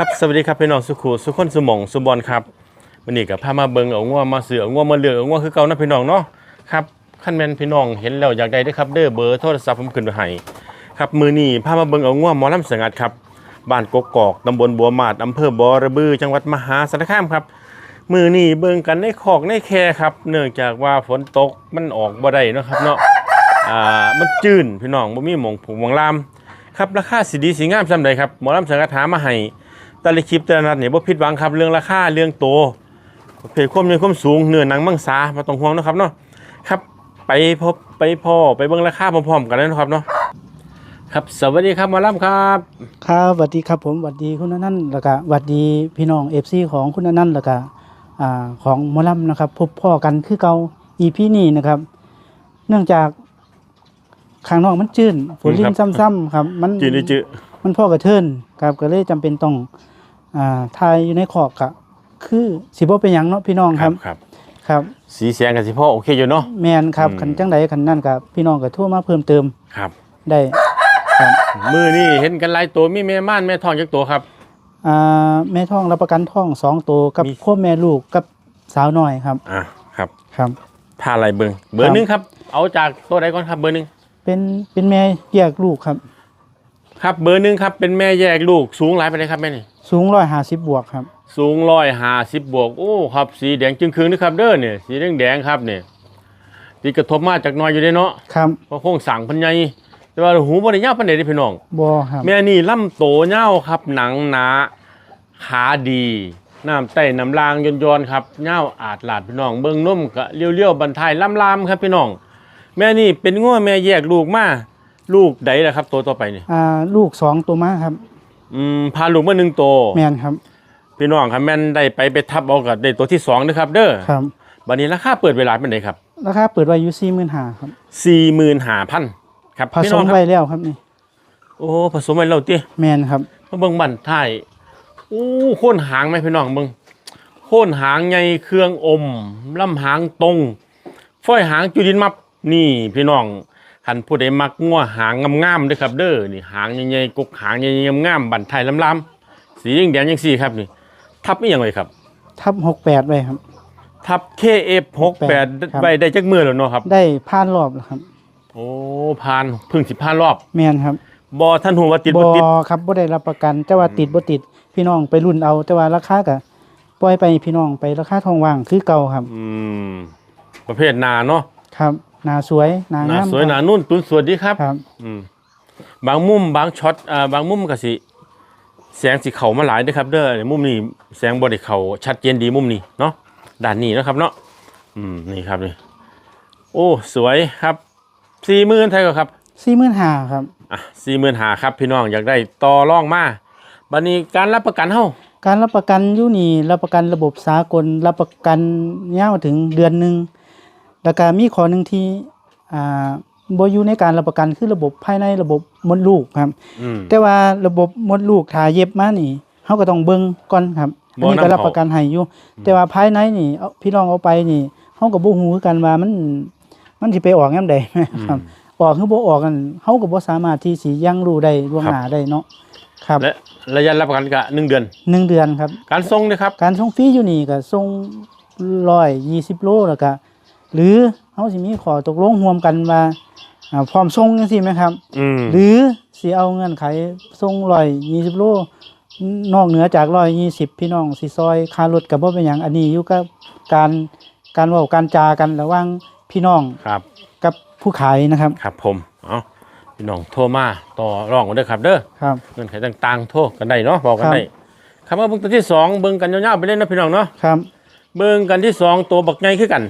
ครับสวัสดีครับพี่น้องสุขุสุขคนสุมองสุบอลครับวันนี้กับพามาเบิงเอาง่วมาเสือเอาง่วมาเลือกเอาง่วคือเก่านะพี่น้องเนาะครับขั้นแมนพี่น้องเห็นแล้วอยากได้ด้อครับเด้อเบอร์โทรศัพท์ผมขึ้นไว้ให้ครับมือนี้พามาเบิงเอาง่วหมอลำเสงัดครับบ้านกกอกตำบลบัวมาดอำเภอบ่อระบือจังหวัดมหาสารคามครับมือนี้เบิงกันในคอกในแคครับ เนื่องจากว่าฝนตกมันออกบ่ได้นะครับเนาะอ่ามันจืนพี่น้องบ่มีหมองผงหมองลามครับราคาสิดีสิงามซำใดครับหมอลำเสงัดหามาให้ แต่ละคลิปแต่ละนัดเนี่ยบ่ผิดหวังครับเรื่องราคาเรื่องโตประเพศความเนื้อความสูงเนื้อหนังมังสาบ่ต้องห่วงเนาะครับเนาะครับไปพบไปพ่อไปเบิ่งราคาพร้อมๆกันเลยเนาะครับเนาะครับสวัสดีครับหมอลำครับครับสวัสดีครับผมสวัสดีคุณอนั่นต์แล้วก็สวัสดีพี่น้องเอฟซีของคุณอนั่นต์แล้วก็อ่าของหมอลัมนะครับพบพ่อกันคือเก่าอีพีนี้นะครับ เนื่องจากข้างนอกมันจื้นฝนลิ้นซ้ำๆครับ มันจืดได้จืดมันพ่อกระเทินครับก็เลยจำเป็นต้อง อ่าทายอยู่ในขอกก็คือสิบ่เป็นหยังเนาะพี่น้องคครัรับบครับ ครับ สีเสียงกันสิพ่อโอเคอยู่เนาะ แมนครับอืม คันจังใดคันนั่นก็พี่น้องก็โทั่วมาเพิ่มเติมครับได้ครับมือนี่เห็นกันหลายตัวมีแม่ม่านแม่ทองจักตัวครับ อ่าแม่ท้องรับประกันท้องสองตัวกับมี พ่อแม่ลูกกับสาวน้อยครับอะครับครับพาอะไรเบิ่งเบอร์หนึงครับ เอาจากตัวใดก่อนครับเบอร์หนึงเป็นเป็นแม่แยกลูกครับ ครับเบอร์หนึงครับเป็นแม่แยกลูกสูงหลายไปเลยครับแม่นี่สูงร้อยห้าสิบบวกครับ สูงร้อยห้าสิบบวกโอ้ครับสีแดงจึงคืนนะครับเด้อเนี่ยสีแดงแดงๆครับเนี่ยตีกระทบมาจากหน้อยอยู่เด้เนาะครับเพราะโครงสั่งพันใหญ่แต่ว่าหูบ่ได้ยาวปานใดเด้พี่น้องบอครับแม่นี่ลำโตยาวครับหนังหนาขาดีน้ำไต้น้ำลางยนยนๆครับยาวอาดลาดพี่น้อง เบิ่งนุ่มกะเลี้ยวๆบันทายลำๆครับพี่น้อง แม่นี่เป็นง้อแม่แยกลูกมา ลูกใดล่ะครับตัวต่อไปนี่อ่าลูกสองตัวมาครับ อืมพาลูกมาหนึ่งตัวแมนครับ พี่น้องครับแม่นได้ไปไปทับเอากับได้ตัวที่สองนะครับ เด้อครับ บัดนี้ราคาเปิดเวลาเป็นไงครับราคาเปิดไว้อยู่สี่หมื่นห้าครับสี่หมื่นห้าพันครับผพี่สน้อมงคไว้รับแล้วครับนี่โอ้ผสมไว้แล้วติแมนครับ มาเบิ่งบันท้ายอู้โค่นหางไหมพี่น้องเบิ่งโค่นหางใหญ่เครื่องอมลำหางตรง ฝ้อยหางจุดินมับนี่พี่น้อง คันผู้ใดมักงัวหางงามๆเด้อครับ เด้อนี่หางใหญ่ๆกกหางใหญ่ๆงามๆบันท้ายลำๆสีแดงๆจังซี่ครับนี่ ทับอีหยังไว้ครับ ทับหกแปดไว้ครับ ทับ KF68 ครับ ไว้ได้จักมือแล้วเนาะครับ ได้ผ่านรอบแล้วครับโอ้ผ่านเพึ่งสิผ่านรอบแมนครับบอท่านหูว่าติดบบ่อติดครับบ่ได้รับประกัน แต่ว่าติดบ่ติดพี่น้องไปรุ่นเอา แต่ว่าราคาก็ปล่อยไปพี่น้องไปราคาทองว่างคือเก่าครับ อืมประเภทหนาเนาะ ครับ หนาสวยหนาหนางามสวยหนานุ่นตุนสวยดีครับ ครับ อืมบางมุมบางช็อตอ่าบางมุมก็สิแสงสิเข้ามาหลายเด้อครับ เด้อมุมนี้แสงบ่ได้เข้าชัดเจนดีมุมนี้เนาะด้านนี้เนาะครับเนาะอืมนี่ครับนี่โอ้สวยครับ40,000เท่ากับครับสี่หมื่นห้าครับ อะ45,000ครับ พี่น้องอยากได้ต่อรองมาบัดนี้การรับประกันเฮาการรับประกันอยู่นี่รับประกันระบบสากลรับประกันยาวถึงเดือนหนึ่ง แล้วก็มีข้อหนึ่งที่อ่าบ่อยู่ในการรับประกันคือระบบภายในระบบมดลูกครับอืมแต่ว่าระบบมดลูกถ้าเย็บมานี่เฮาก็ต้องเบิ่งก่อนครับบ่อันนี้ก็นำเข้ารับประกันให้อยู่แต่ว่าภายในนี่เอาพี่น้องเอาไปนี่เฮาก็บ่ฮู้คือกันว่ามันมันสิไปออกยามใดครับออกคือบ่ออกกันเฮาก็บ่สามารถที่สิยังรู้ได้ล่วงหน้าได้เนาะครับและระยะรับประกันก็หนึ่งเดือนหนึ่งเดือนครับ การส่งนะครับ การส่งฟรีอยู่นี่ก็ส่งร้อยยี่สิบโลแล้วก็ หรือเขาสิมีขอตกลงร่วมกันว่าอ่าพร้อมส่งจังซี่ไหมครับอืมหรือสิเอาเงื่อนไขส่งร้อยยี่สิบโลนอกเหนือจากร้อยยี่สิบพี่น้องสิซอยค่ารถกับบ่เป็นหยังอันนี้อยู่กับการการเว้าการจากันระหว่างพี่น้องครับกับผู้ขายนะครับครับผมเอาพี่น้องโทรมาต่อรองกันเด้อครับ เด้อครับเงื่อนไขต่างๆ โทรกันได้เนาะบอกกันครับได้คำว่าเบิ่งตัวที่สองเบิ่งกันยาวๆไปเล่นนะพี่น้องเนาะครับเบิ่งกันที่สองตัวบักใหญ่คือกัน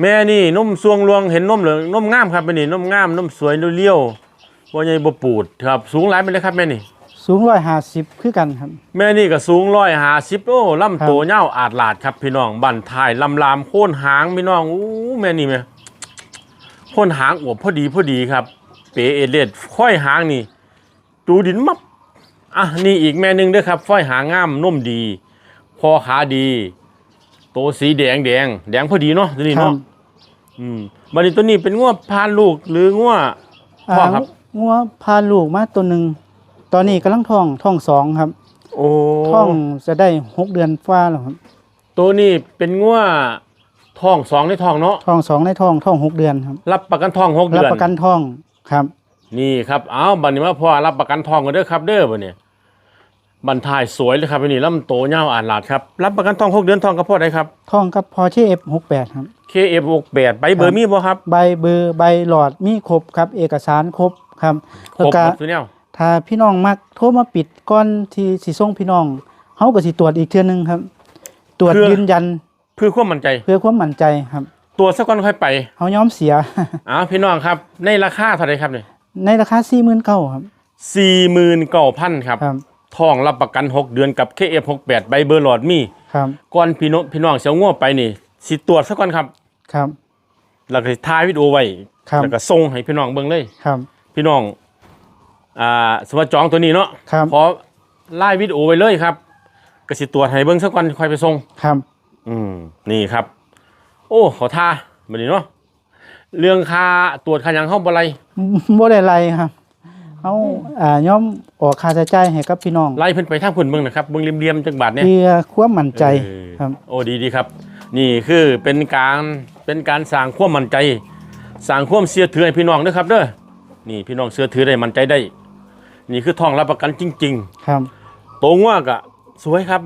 แม่นี่นมสวงลวงเห็นนมเหลืองนมงามครับแม่นี่นมงามนมสวยเลี้ยวๆบ่ใหญ่บ่ปูดครับ สูงหลายไปเลยครับแม่นี่ สูงร้อยห้าสิบคือกันครับ แม่นี่ก็สูงร้อยหาสิบโอ้ลำตัวครับเน่าวอาดลาดครับพี่น้องบันทายลำลามโค่นหางพี่น้องอู้แม่นี่แม่โค่นหางอวบพอดีพอดีครับ เปเอเลดค่อยหางนี่จูดินมับอะนี่อีกแม่หนึงเด้วยครับฝ้อยหางงามนุ่มดี คอขาดีโตวสีแดงแดงแดงพอดีเนาะตัวนี้ครัเนาะบอืมบันนี้ตัวนี้เป็นง้วพานลูกหรือง้วพ่อครับงัวพาลูกมาตัวหนึ่งตอนนี้กำลังท้องท้องสองครับ โอ้ท้องจะได้หกเดือนฟ้าแล้วครับ ตัวนี้เป็นงัวท้องสองในท้องเนาะท้องสองในท้องท้องหกเดือนครับ รับประกันท้องหกรับเดือนประกันท้องครับ นี่ครับเอาบัดนี้มาพอรับประกันทองกันเด้อครับเด้อบัดนี้ บันทายสวยเลยครับอันนี้ลำโตยาวอ่านหลาดครับรับประกันทองหกเดือนทองกับพ่อได้ครับท้องกับพอชื่อเอฟหกแปดครับ KF68 ใบเบอร์มีบ่ครับใบเบอร์ใบหลอดมีครบครับ เอกสารครบครับคแล้วรบก็ครับตัวเนี้ยถ้าพี่น้องมักโทรมาปิดก่อนที่สิส่งพี่น้องเฮาก็สิตรวจอีกเทื่อนึงครับ ตรวจยืนยันเพื่อความมั่นใจ เพื่อความมั่นใจครับตัวสักก่อนค่อยไปเฮายอมเสีย อ้าวพี่น้องครับ ในราคาเท่าไหร่ครับเนี่ยในราคา49,000ครับ สี่หมื่นเก้าพันครับ ครับ ทองรับประกัน 6 เดือนกับ KF68 ใบเบอร์หลอดมีครับก่อนพี่น้องพี่น้องเสียวง่วไปนี่สิตรวจสักก่อนครับครับแล้วก็สิถ่ายวิดีโอไว้ครับแล้วก็ส่งให้พี่น้องเบิ่งเลยครับ พี่น้องอ่าสมมติจองตัวนี้เนาะครับขอไล่วิดีโอไว้เลยครับกสิตรวจให้เบิ้งสักวันค่อยไปส่งครับ อืมนี่ครับ โอ้ขอท่าแบบนี้เนาะเรื่องค่าตรวจค่าหยังเข้าบ่ไรบ่ได้ไรครับ เอาอ่ายอมออกค่าใช้จ่ายให้กับพี่น้องไล่เพิ่นไปทางพุ่นเบิ่งนะครับเบิ่งเรียมๆจักบาทเนี่ยเพื่อความมั่นใจเออครับ โอ้ดีดีครับ นี่คือเป็นการเป็นการสร้างความมั่นใจสร้างความเชื่อถือให้พี่น้องเด้อครับเด้อนี่พี่น้องเชื่อถือได้มั่นใจได้ นี่คือทองรับประกันจริง ๆ ครับโตงว่ากะสวยครับ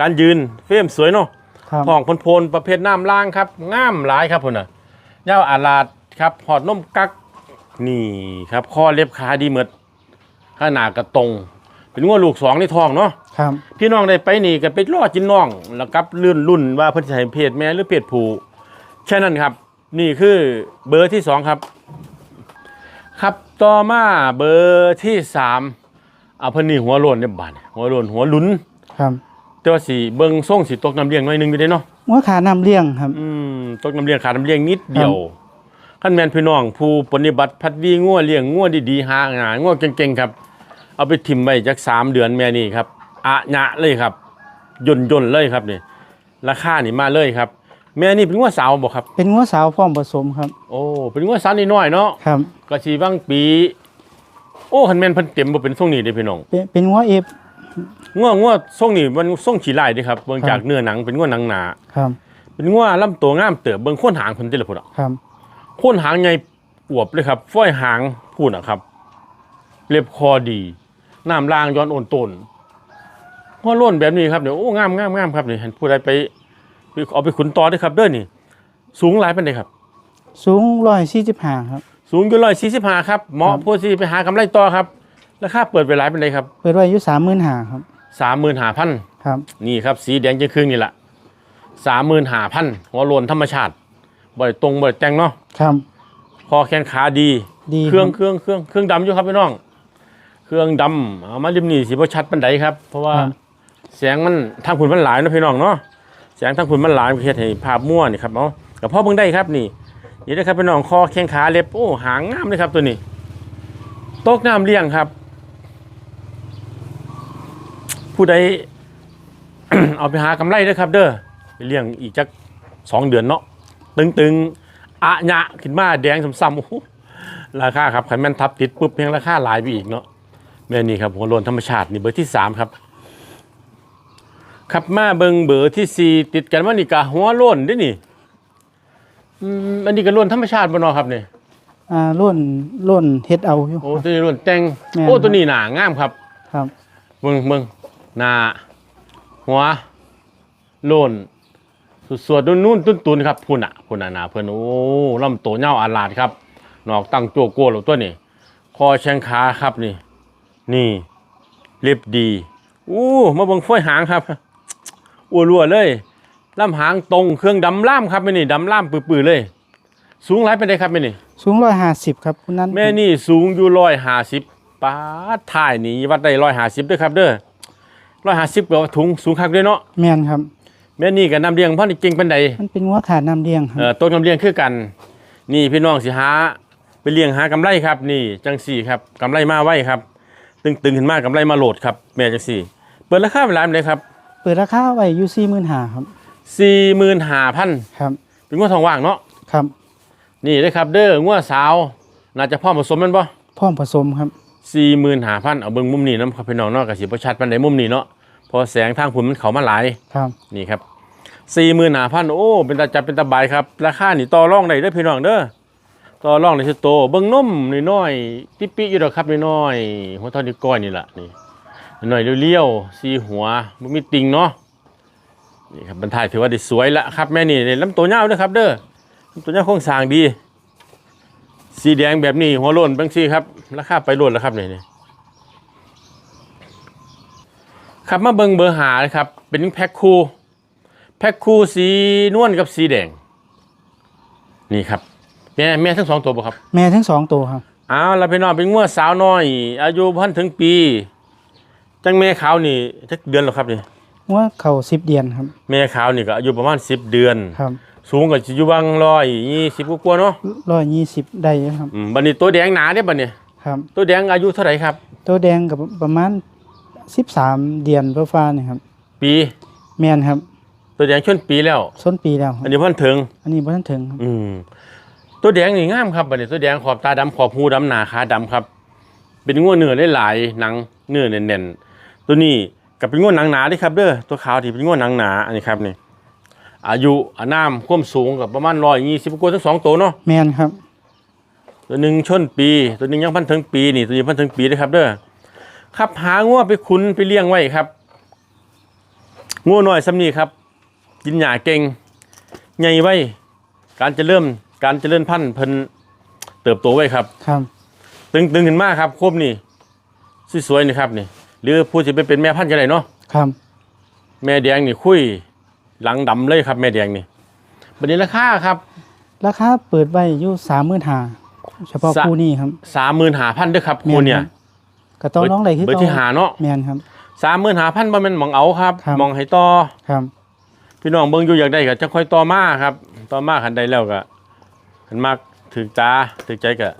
การยืนเฟรมสวยเนาะครับทองพลโพนประเภทน้ำล่างครับงามหลายครับพุ่นน่ะยาวอาลาดครับหอดนมกัก นี่ครับข้อเล็บขาดีเหมือดข้าหนากระตรง เป็นงัวลูกสองในท้องเนาะครับ พี่น้องได้ไปนี่ก็ไปล่อจินน้อง แล้วกับเลื่อนรุ่นว่าเพิ่นจะให้เพศแม่หรือเพศผู้แค่นั้นครับ นี่คือเบอร์ที่สองครับ ครับต่อมาเบอร์ที่สามเอาเพิ่นนี่หัวโลนเนี่ยบาดเนี่ยหัวโลนหัวหลุนครับแต่ว่าสีเบิงส่งสีตกน้ำเลี้ยงหน่อยหนึงอยู่เด้เนาะหัวขาน้ำเลี้ยงครับ อืมตกน้ำเลี้ยงขาดน้ำเลี้ยงนิดเดียว ขั้นแมนพี่น้องผู้ปฏิบัติพัดวีงัวเลี้ยงงัวดีๆหางานงัวเก่งๆครับ เอาไปทิมไว้จักสามเดือนแม่นี่ครับอะหยะเลยครับย่นย่นๆเลยครับนี่ราคานี่มาเลยครับ แม่นี่เป็นงัวสาวบ่ครับ เป็นงัวสาวพร้อมผสมครับ โอ้เป็นงัวสาวนิดน้อยๆเนาะครับก็สีบางปี โอ้คันแม่นเพิ่นเต็มบ่เป็นทรงนี้เด้พี่น้องเป็นเป็นงัวเอฟงัวงัวทรงนี้มันทรงขี้ลายเด้ครับเบิ่งครับจากเนื้อหนังเป็นงัวหนังหนาครับ เป็นงัวลำตัวงามเติบเบิ่งโคนหางเพิ่นติละพุ่นอะครับ โคนหางใหญ่อวบเลยครับฝ้อยหางพูดอะครับ เล็บคอดีน้ำล่างย้อนโอนต้นหัวโล้นแบบนี้ครับเดี๋ยวโอ้งามงามงามครับนี่เห็นผู้ใดไปไปเอาไปขุนต่อได้ครับเด้อนี่ สูงหลายเป็นไดครับ สูงร้อยสี่สิบห้าครับ สูงอยู่ร้อยสี่สิบห้าครับเหมาะครับผู้ที่ไปหากำไรต่อครับราคาเปิดไปหลายเป็นไดครับ เปิดไว้อยู่สามหมื่นห้าครับสามหมื่นห้าพันครับ นี่ครับสีแดงจะครึ่งนี่แหละสามหมื่นห้าพันหัวโลนธรรมชาติ บ่อยตรงบ่อยแต่งเนาะครับ คอแขนขาดี ดีเครื่องบเครื่องเครื่องเครื่องดำอยู่ครับพี่น้อง เครื่องดำเอามาริมนี่สิบ่ชัดปันไดครับ เพราะว่าครับเสียงมันทางผุนมันหลายเนาะพี่น้องเนาะเสียงทางผุนมันหลายเฮ็ดให้ภาพมั่วนี่ครับเอากับพ่อเบิ่งได้ครับนี่นี่นะครับพี่น้องคอแข้งขาเล็บโอ้หางงามเลยครับตัวนี้ตกน้ำเลี้ยงครับ ผู้ใด เอาไปหากำไรเด้อครับ เด้อไปเลี้ยงอีกจักสองเดือนเนาะ ตึงๆอะหยะขึ้นมาแดงซ้ำๆโอ้โหราคาครับขันแม่นทับติดปุ๊บเพียงราคาหลายไปอีกเนาะแม่นี่ครับหัวโลนธรรมชาตินี่เบอร์ที่สามครับขับมาเบิงเบอร์ที่สี่ติดกันว่านี่กะหัวโลนเด้วยนี่อืมอันนี้ก็โลนธรรมชาติบ่เนาะครับเนี่ยอ่าล้วนล้วนเฮ็ดเอาอยู่ โอ้ตัวนี้โลนแต่งแม่น โอ้ครับตัวนี้หนางามครับ ครับ เบิงเบิงหน้าหัวโลน สวดๆนุ่นๆตุ้นๆครับพุ่นอะพุ่นอะหนาเพิ่นโอ้ลำโตเงาวอาลาดครับนอกตั้งโจโก้หรอตัวนี้คอแชงขาครับนี่ นี่เรียบดีอู้มาเบังฝ้อยหางครับอ้วรัวเลยล่ำหางตรงเครื่องดำล่ามครับแม่นี่ดำล่ามปื้อๆเลย สูงหลายเป็นไดครับแม่นี่สูงร้อยห้าสิบครับคุณนั้นแม่นี่สูงอยู่ร้อยห้าสิบป้าดถ่ายนี่วัดได้ร้อยห้าสิบด้วยครับ เด้อร้อยห้าสิบก็ถุงสูงคักด้วยเนาะแม่นครับ แม่นี่กับน้ำเลี้ยงพ่อนี่เก่งเป็นใดมันเป็นงัวขาน้ำเลี้ยงครัเอ่อบต้นน้ำเลี้ยงคือกัน นี่พี่น้องสิหาไปเลี้ยงหากำไรครับ นี่จังสี่ครับกำไรมาไว้ครับ ตึงๆขึ้นมากำไรมาโหลดครับแม่จังสี่ เปิดราคาเป็นไรเป็นไรครับเปิดราคาไว้อยู่สี่หมื่นห้าครับ สี่หมื่นห้าพันครับ เป็นงวดทองว่างเนาะครับนี่เลยครับ เด้องวดสาวน่าจะพ่อผสมแมันบ่ พร้อมผสมครับ สี่หมื่นหาพันเอาเบิ่งมุมนี้เนาะครับพี่น้องเนาะกับสิบชัดปันใดมุมนี้เนาะเพอแสงทางพุ่นมันเขามาหลาย ครับ นี่ครับ สี่หมื่นหาพันโอ้ เป็นตาจับเป็นตาบายครับ ราคานี่ต่อรองได้เด้อพี่น้องเด้อต่อรองในสโตเบิ่งนมน้อยๆปิ๊ปิ๊อยู่ดอกครับน้อยๆหัวเท่านิ้ก้อยนี่แหละนี่น้อยเลี้ยวๆสีหัวบ่มีติ่งเนาะนี่ครับบรรทายถือว่าได้สวยละครับแม่นี่นี่ลำตัวยาวเด้อครับ เด้อลำตัวยาวโครงสร้างดี สีแดงแบบนี้หัวโล้นบางสีครับราคาไปโล้นแล้วครับนี่นี่ครับมาเบิงเบอร์หาเลยครับเป็นแพ็คคู่ แพ็คคู่สีนวลกับสีแดง นี่ครับแม่แม่ทั้งสองตัวบ่ครับแม่ทั้งสองตัวครับอ้าวแล้วพี่น้องเป็นงัวสาวน้อย อายุพันถึงปี จังแม่ขาวนี่จักเดือนแล้วครับนี่ว่าเขาสิบเดือนครับ แม่ขาวนี่ก็อายุประมาณ10เดือนครับ สูงก็สิอยู่บางร้อยยี่สิบกว่าๆเนาะร้อยยี่สิบได้อยู่ครับอืมบัดนี้ตัวแดงหนาเด้บัดนี้ครับ ตัวแดงอายุเท่าไหร่ครับ ตัวแดงกับประมาณสิบสามเดือนเพื่อฟ้านี่ครับ ปี แมนครับ ตัวแดงชนปีแล้ว ส้นปีแล้วคอัรันบนี้เพิ่นถึง อันนี้บ่ทันถึงครับอืม ตัวแดงนี่งามครับบัดนี้ตัวแดงขอบตาดำขอบหูดำหนาขาดำครับ เป็นง้วเนื้อหลายๆหนังเนื้อแน่นๆตัวนี้กับเป็นง้วหนังหนาเด้ครับเด้อตัวขาวที่เป็นง้วหนังหนาอันนี้ครับนี่ อายุอานามความสูงกับประมาณร้อยยี่สิบกว่าทั้งสองตัวเนาะ แมนครับ ตัวหนึ่งชนปี ตัวหนึ่งยังพันถึงปีนี่ตัวนี้พันถึงปีนะครับเด้อครับหาง้วไปคุ้นไปเลี้ยงไว้ครับง้วน้อยซ้ำนี่ครับ กินหญ้าเก่งใหญ่ไว้ การจะเริ่มการเจริญพันธุ์เพิ่นเติบโตไว้ครับ ครับ ตึงตึงขึ้นมากครับครบนี่สวยๆนี่ครับนี่ หรือผู้จะไปเป็นแม่พันธุ์ก็ได้เนาะครับ แม่แดงนี่คุยหลังดำเลยครับ แม่แดงนี่บัดนี้ราคาครับ ราคาเปิดไว้อยู่สามหมื่นห้าเฉพาะสะ คู่นี้ครับสามหมื่นหาพันด้วยครับคู่เนี่ยแม่นครับก็ต้องร้องได้คือเบอร์ที่หาเนาะ แมนครับ สามหมื่นหาพันบ่แม่นหมองเอาครับครับ หมองให้ต่อครับ พี่น้องเบิ่งอยู่อยากได้ก็จะค่อยต่อมาครับต่อมาคันใดแล้วก็คันมากถึกตาถึกใจก็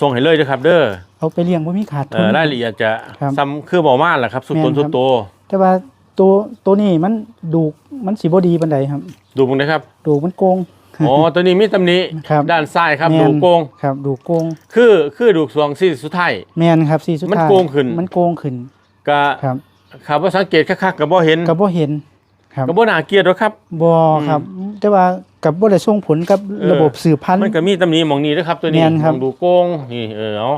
ส่งให้เลยเด้อครับ เด้อเอาไปเลี้ยงบ่มีขาดเอทุน อรายละเอียดจะครับซ้ำคือบ่มาแหละครับ สุดตนแม่นครับ สุดโตแต่ว่าตัวตัวนี้มันดูกมันสิบ่ดีปานใดครับ ดูมึงนะครับดูกมันโกง อ๋อตัวนี้มีตำหนิครับ ด้านซ้ายครับแม่นดูโกง ครับ ดูกโกงคือคือดูสวงซี่สุดท้าย แมนครับสีสุดมันท้ายโกงขึ้น มันโกงขึ้นก็ครับครับว่าสังเกตคักๆก็บ่เห็น ก็บ่เห็น ครับ ก็บ่น่าเกลียดหรอกครับ บ่ครับ แต่ว่ากับบ่ได้ส่งผลกับเออ ระบบสืบพันธุ์ มันก็มีตำหนิหมองนี้เด้อครับตัวนี้แม่นครับหม้องดูโกงนี่เออเอา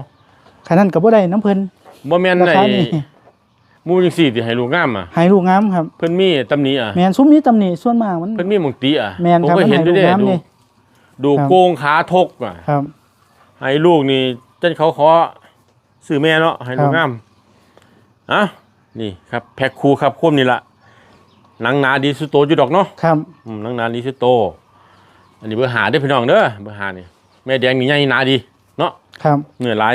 ขนาดนั้นก็บ่ได้น้ำเพิ่นบ่แม่นราไอ้คานี้หมู่จังซี่ที่ให้ลูกงามอะให้ลูกงามครับ เพิ่นมีตำหนิอะ แมนซุ้มนี้ตำหนิส่วนมากมัน เพิ่นมีหมองติอะแม่นผมครับก็เห็นอยู่เด้มันให้ลูกดูน้ำนี่ดูครับ โกงขาทกอะ ครับ ให้ลูกนี่จันเขาขอซื้อแม่เนาะให้ลูกครับ งามอะนี่ครับ แพ็คคู่ครับคมนี่ล่ะ หนังหนาดีสุดโตอยู่ดอกเนาะครับอืมนังนานดีสุดโต อันนี้เบอร์หาได้อพี่น้องเด้อเบอร์หานี่แม่แดงนี่ใหญ่หนาดีเนาะครับเนื้อลาย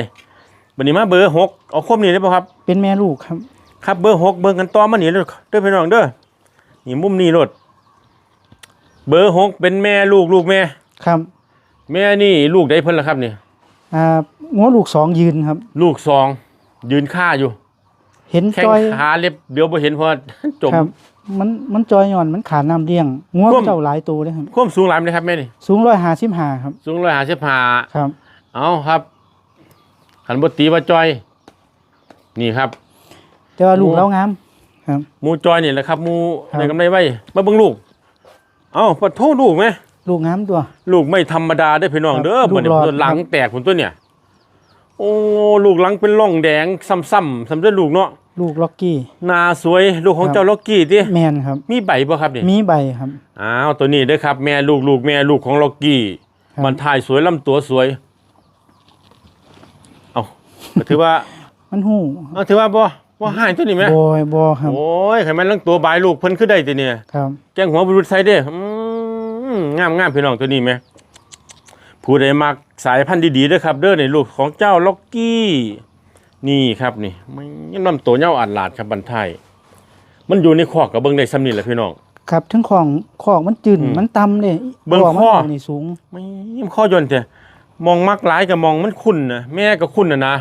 บันนี้มาเบอร์หกเอาคมนี่ได้ป่ะครับ เป็นแม่ลูกครับ ครับเบอร์หกเบอร์กันต่อมานี่เด้อเด้อพี่น้องเด้อนี่มุมนี้รถเบอร์หกเป็นแม่ลูกลูกแม่ ครับแม่นี่ลูกได้เพิ่นละครับนี่ อ่างัวลูกสองยืนครับ ลูกสองยืนค่าอยู่ เห็นแข้งจอยขาเล็บเดี๋ยวบ่เห็นเพราะว่าจมครับ มันมันจอยย่อนมันขาดน้ำเลี้ยงงัวท่วม เจ้าหลายตัวเลยครับ ความสูงหลายไหมครับแม่นี่สูง155ครับ สูงร้อยห้าสิบห้าครับ เอาครับขันบตีว่าจอย นี่ครับ แต่ว่าลูกโอ้ เรางามครับ หมูจอยนี่แหละครับหมูครับ ในกำไรไว้มาเบิ่งลูก เอ้าปะโทษลูกไหม ลูกงามตัว ลูกไม่ธรรมดาได้อพี่น้องครับเด้อลูกบ่เนี่ยหลอด หลังแตกผลตัวเนี่ย โอ้ ลูกหลังเป็นร่องแดงซ้ำๆสำเร็จลูกเนาะ ลูกล็อกกี้หนาสวยลูกของครับเจ้าล็อกกี้ติแมนครับ มีใบบ่ครับนี่มีใบครับอ้าวตัวนี้เด้อครับ แม่ลูกลูกแม่ลูกของล็อกกี้ครับมันถ่ายสวยลำตัวสวยเอาก็ถือว่ามันหู้เอาถือว่าบ่บ่หายตัวนี้ไหมบอยบอครับโอ้ยไขมันลังตัวบายลูกเพิ่นคือได้ติเนี่ยครับแกงหัวบรุษไซเด้ออืมงามงามพี่น้องตัวนี้ไหมผู้ใดมักสายพันธุ์ดีๆเด้อครับ เด้อในลูกของเจ้าล็อกกี้ นี่ครับนี่มันยังนำตัวเน่าอัดหลาดครับบันไทยมันอยู่ในคอกกับเบิ่งได้ซ้ำนี่แหละพี่น้อง ครับทั้งของของมันจืดอืมมันต่ำเลยเบิ่งพราะว่าข้อมันนี่สูงไม่ยิ้มข้อยนต์เถอะมองมักหลายกับมองมันคุ้นนะแม่ก็คุ้นนะนะ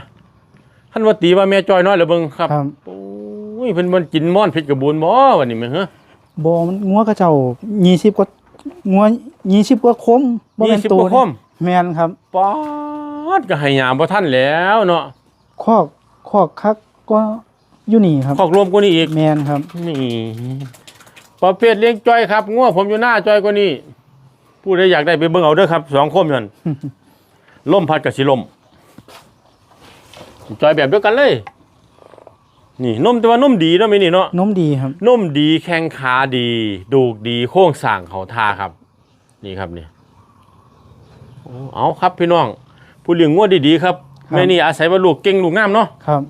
ท่านว่าตีว่าแม่จอยน้อยเหรือเบิ่งครับครับโอ้ยเพิ่นมันกินม่อนผิดกระบูนบ่วันนี้แม่ฮะบอมันงัวกระเจ้ายี่สิบกว่างัวยี่สิบกว่าคมบ่ยี่แม่นสิบตัวกว่าคมแมนครับป๊อดก็ให้ยามบ่ทันแล้วเนาะ คอกคอกคักก็อยู่นี่ครับคอกรวมกว่านี้อีกแมนครับ นี่ประเภทเลี้ยงจ้อยครับง่วผมอยู่หน้าจ้อยกว่านี้ผู้ใดอยากได้ไปเบิ่งเอาเด้อครับสองคมนั่นล่มพัดกับสิลมจ้อยแบบเดียวกันเลย นี่นมแต่ว่านมดีเนาะไม่นี่เนาะนมดีครับนมดีแข้งขาดี ดูกดีโค้งสร้างเขาทาครับ นี่ครับนี่โอ้เอาครับพี่น้อง ผู้เลี้ยงงัวดีๆครับครับ แม่นี่อาศัยว่าลูกเก่งลูกงามเนาะครับ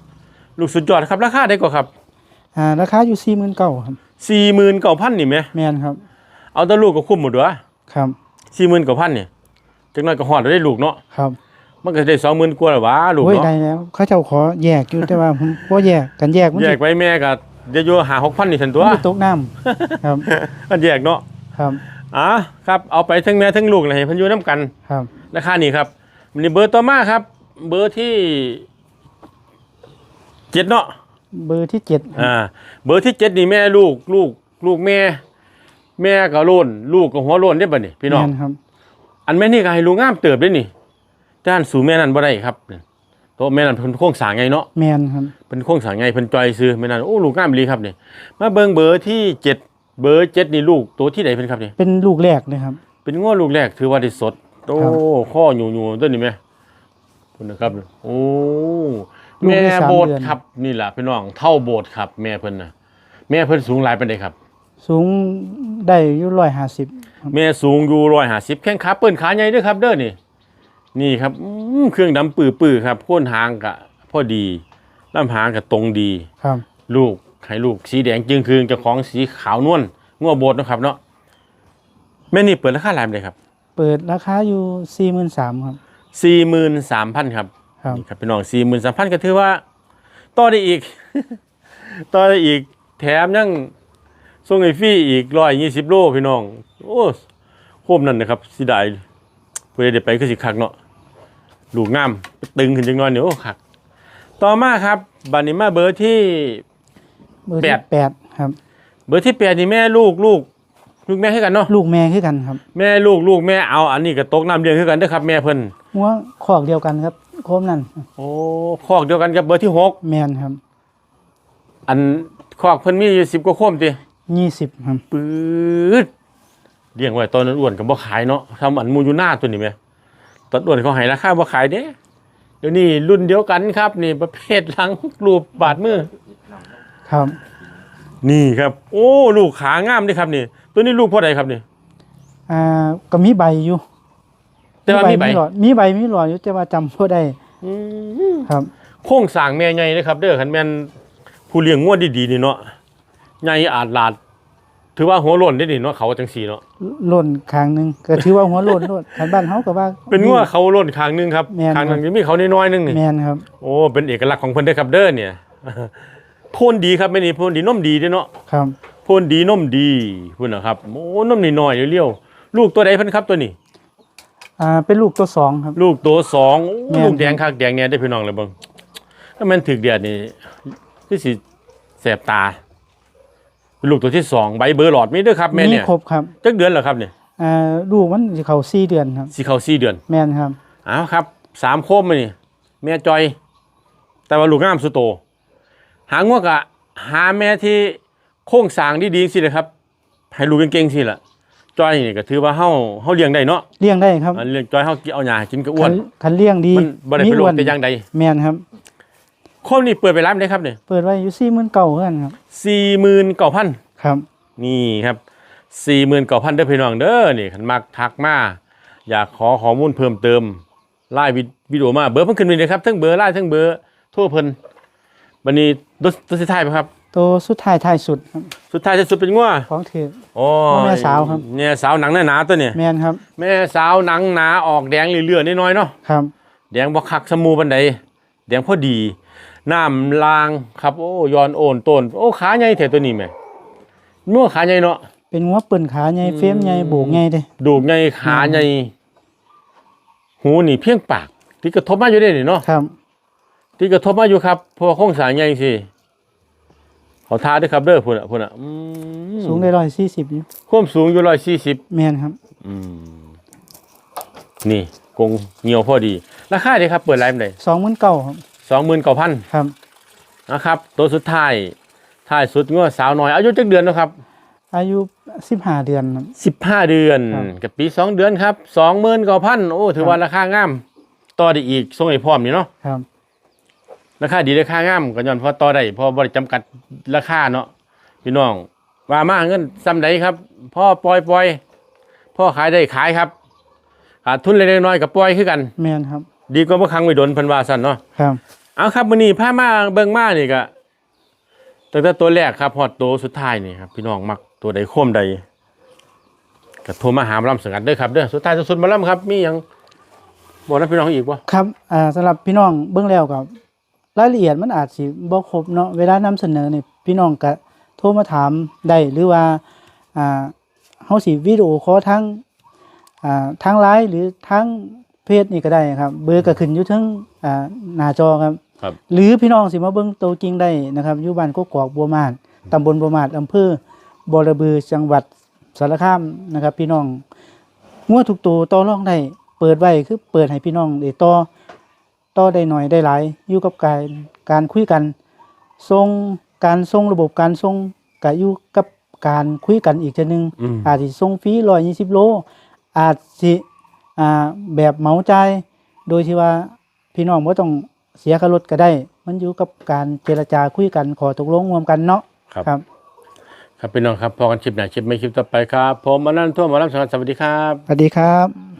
ลูกสุดยอดครับราคาได้ก็ครับอ่าราคาอยู่สี่หมื่นเก้าครับสี่หมื่นเก้าพันนี่ไหมแมนครับ เอาแต่ลูกก็คุ้มหมดเด้อครับสี่หมื่นเก้าพันนี่จังน้อยก็หอดได้ลูกเนาะครับ มันก็ได้สองหมื่นกว่าแล้ววะลูกโอ้ยเนาะได้แล้วเขาเจ้าขอแยกอยู่แต่ว่าผมบ่แยกกันแยกมันแยสิกไว้แม่ก็เดี๋ยวอยู่หาหกพันนี่ทันตัวมันสิตกน้ำครับมันแยกเนาะครับอะครับเอาไปทั้งแม่ทั้งลูกเลยให้เพันอยูน้ำกันครับราคานี่ครับมันนี่เบอร์ต่อมาครับ เบอร์ที่เจ็ดเนาะเบอร์ที่เจ็ดอ่า เบอร์ที่เจ็ดนี่แม่ลูกลูก ลูกแม่ แม่ก็โลนลูกก็หัวโลนได้ป่ะนี่พี่น้อง แม่ครับ อันแม่นี่ก็ให้ลูกงามเติบได้นี่ด้านสู่แม่นั่นบ่ได้ครับโตะแม่นั่นเพิ่นโค้งสร้างไงเนาะ แมนครับเพิ่นโค้งสร้างไงเพิ่นจอยซื้อแม่นั่นโอ้ลูกงามอีหลีครับนี่ มาเบิ่งเบอร์ที่เจ็ดเบอร์เจ็ดนี่ลูกตัวที่ไหนเพิ่นครับนี่ เป็นลูกแรกเลยครับ เป็นง้อลูกแรกถือว่าได้สดโอ้ครับข้ออยู่อยู่ต้นนี่ไหม คุณนะครับ โอ้ลูกแม่ได้สามโบสถ์เดือน ครับนี่แหละพี่น้องเท่าโบสถ์ครับ แม่เพิ่นนะแม่เพิ่นสูงหลายปานใดครับ สูงได้อยู่ร้อยห้าสิบแม่สูงอยู่ร้อยห้าสิบแข้งขาเปิ้นขาใหญ่เด้วยครับ เด้อนี่ นี่ครับอืมเครื่องดำปื้อๆครับโค่นหางกะพอดีลำหางกะตรงดี ครับ ลูกให้ลูกสีแดงจึงคืนเจ้าของสีขาวนวลงัวโบสถ์เนาะครับเนาะแม่นี่เปิดราคาหลายปานใดครับเปิดราคาอยู่สี่หมื่นสามครับ สี่หมื่นสามพันครับครับนี่ครับพี่น้องสี่หมื่นสามพันก็ถือว่า ต่อได้อีก ต่อได้อีก แถมยังส่งไอ้ฟรี่อีกร้อยยี่สิบโลพี่น้อง โอ้โคมนั่นนะครับสิได้เพื่อเดี๋ยวไปก็สิคักเนาะลูกงามตึงขึ้นจังน้อยเนี่ยวโอ้คักต่อมาครับบันนี้มาเบอร์ที่เบอร์แปที่ดแปดครับ เบอร์ที่แปดนี่แม่ลูกลูก ลูกแม่ให้กันเนาะลูกแม่คือกันครับ แม่ลูกลูกแม่เอาอันนี้ก็ตกน้ำเลี้ยงคือกันเด้อครับ แม่เพิ่นหัวคอกเดียวกันครับโคมนั่นโอ้คอกเดียวกันกับเบอร์ที่หกแมนครับอันคอกเพิ่นมีอยู่สิบกว่าโคมติยี่สิบครับปื๊ดเลี้ยงไว้ตอนนั้นอ้วนก็บ่ขายเนาะทำอันหมูอยู่หน้าตัวนี้ไหมตอนอ้วนเขาให้ราคาบ่ขายเด้เดี๋ยวนี้รุ่นเดียวกันครับ นี่ประเภทหลังรูปบาดมือ ครับ นี่ครับ โอ้ ลูกขางามเด้ครับนี่ ตัวนี้ลูกพ่อใดครับนี่อ่าก็มีใบอยู่แต่ว่ามีใบหลอดมีใบมีหลอดอยู่แต่ว่าจำบ่ได้อืมครับ โค้งสร้างแม่ใหญ่เด้ครับ เด้อคันแม่นผู้เลี้ยงงวดดีๆนี่เนาะใหญ่อาจลาด ถือว่าหัวโล้นได้นี่เนาะเขาจังสีเนาะหล่นข้างหนึงก็ถือว่าหัวหล่นโลดคันบ้านเฮาก็ว่า เป็นงัวเขาโล้นข้างหนึงครับแม่นข้างหนึงจะมีเขาน้อยๆหนึงนี่แมนครับโอ้เป็นเอกลักษณ์ของเพิ่นเด้อครับเด้อเนี่ยโพ่นดีครับแม่นี่โพ่นดีนมดีเด้อเนาะครับโพ่นดีนมดีพุ่นนะครับโอ้นมนี่น้อยเรียวๆลูกตัวใดเพิ่นครับตัวนี้ อ่าเป็นลูกตัวสองครับ ลูกตัวสองโอ้แม่น ลูกแดงคักแดงเนี่ยได้อพี่น้องเลยเบิ่งถ้ามันถึกแดดนี่คือสิแสบตาเป็นลูกตัวที่สองใบเบอร์หลอดมีเด้อครับแม่มีเนี่ยครบครับจักเดือนเหรอครับเนี่ยอ่าลูกมันสิเข้า4เดือนครับสิเข้าสี่เดือน แมนครับอ้าวครับสามโคมมานี่แม่จอย แต่ว่าลูกงามสุดโต หางวกอะหาแม่ที่โค้งสร้างดีๆสิเลยครับให้ลูกเก่งๆสิล่ะจอยนี่ก็ถือว่าเฮาเฮาเลี้ยงได้เนาะเลี้ยงได้ครับอันเลี้ยงจอยเฮาเอาหญ้ากินก็อ้วคันนคันเลี้ยงดีมันบ่ได้เป็นโรคแต่อย่างใดแมนครับโคมนี่เปิดไปร้านได้ครับเนี่ยเปิดไว้อยู่49,000เท่านั้นครับ49,000ครับ นี่ครับ49,000เด้อพี่น้องเด้อนี่คันมักทักมาอยากขอข้อมูลเพิ่มเติมไลน์วิดีโอมาเบอร์เพิ่นขึ้นนี่เลยครับทั้งเบอร์ไลน์ทั้งเบอร์โทรเพิ่นบัดนี้ตัวตัวสุดท้ายไหมครับ ตัวสุดท้ายท้ายสุดครับสุดท้ายที่สุดเป็นงัวของถือ โอ้แม่สาวครับแม่สาวหนังหนาๆตัวเนี่ยแมนครับแม่สาวหนังหนาออกแดงเรื่อยๆน้อยๆเนาะครับ แดงบ่คักสมูปันใดแดงพอดีน้ำลางครับโอ้ยอนโอนต้นโอ้ขาใหญ่แท้ตัวนี้แม่นัวขาใหญ่เนาะ เป็นหัวเปิ่นขาใหญ่เฟรมใหญ่โบกใหญ่เด้ ดูกใหญ่ขาใหญ่หูนี่เพียงปาก ที่กระทบมาอยู่ได้นี่เนาะครับ ที่กระทบมาอยู่ครับเพราะว่าโครงสร้างใหญ่สิ เขาทาด้วยครับเด้อพุ่นน่ะพุ่นน่ะอืมสูงได้140อยู่ความสูงอยู่140แมนครับอืมนี่กงเงียวพอดี ราคาเดีครับเปิดไลฟ์เลย29,000ครับสองหมื่นเก้าพันครับนะครับ ตัวสุดท้ายท้ายสุดงัวสาวน้อย อายุจักเดือนเนาะครับ อายุสิบห้าเดือนครับ สิบห้าเดือน ครับกับปีสองเดือนครับสองหมื่นกว่าพันโอ้ถือว่าราคางามต่อได้อีกส่งให้พร้อมนี่เนาะครับ ราคาดีราคางามก็ย้อนเพอต่อได้เพอบริจำกัดราคาเนาะพี่น้องว่ามาเงินซ้ำใดครับ พ่อปล่อยปล่อยพ่อขายได้ขายครับขาดทุนเล็กๆน้อยๆกับปล่อยคือกันแม่นครับ ดีกว่าเมื่อครั้งไม่โดนเพันวาสันเนาะครับเอาครับมื้อนี้พามาเบิ่งมานี่ก็ตั้งแต่ตัวแรกครับฮอดตัวสุดท้ายนี่ครับพี่น้องมักตัวใดโคมใดก็โทรมาหาหมอลำสังกัดเด้อครับเด้อสุดท้ายสุดๆหมาลำครับ มีหยังบอกนะพี่น้องอีกบ่ครับอ่าสำหรับพี่น้องเบื้องแล้วกับ รายละเอียดมันอาจสิบ่ครบเนาะเวลานำเสนอนี่พี่น้องก็โทรมาถามได้หรือว่าอ่าเฮาสิวิดีโอคอลทั้งอ่าทางไลน์หรือทางเพจนี่ก็ได้ครับ เบอร์ก็ขึ้นอยู่เทั้งอ่าหน้าจอครับ ครับ หรือพี่น้องสิมาเบิ่งตัวจริงได้นะครับอยู่บ้านกกอกบัวมาศตำบลบัวมาศอำเภอบอระบือจังหวัดสารคามนะครับ พี่น้องงัวทุกตัวต่อรองได้เปิดไว้คือเปิดให้พี่น้องได้ต่อ ต่อได้หน่อยได้หลายอยู่กับการการคุยกันทรงการทรงระบบการทรงก็อยู่กับการคุยกันอีกทีนึงอืมอาจสิส่งฟรี120โล อาจสิอ่าแบบเหมาจ่ายโดยที่ว่าพี่น้องบ่ต้องเสียค่ารถก็ได้ มันอยู่กับการเจรจาคุยกันขอตกลงร่วมกันเนาะครับ ครับ ครับพี่น้องครับพอกันคลิปไหนคลิปไม่คลิปต่อไปครับ ผมอนันต์ทั่วหมอลำสังกัดสวัสดีครับ สวัสดีครับ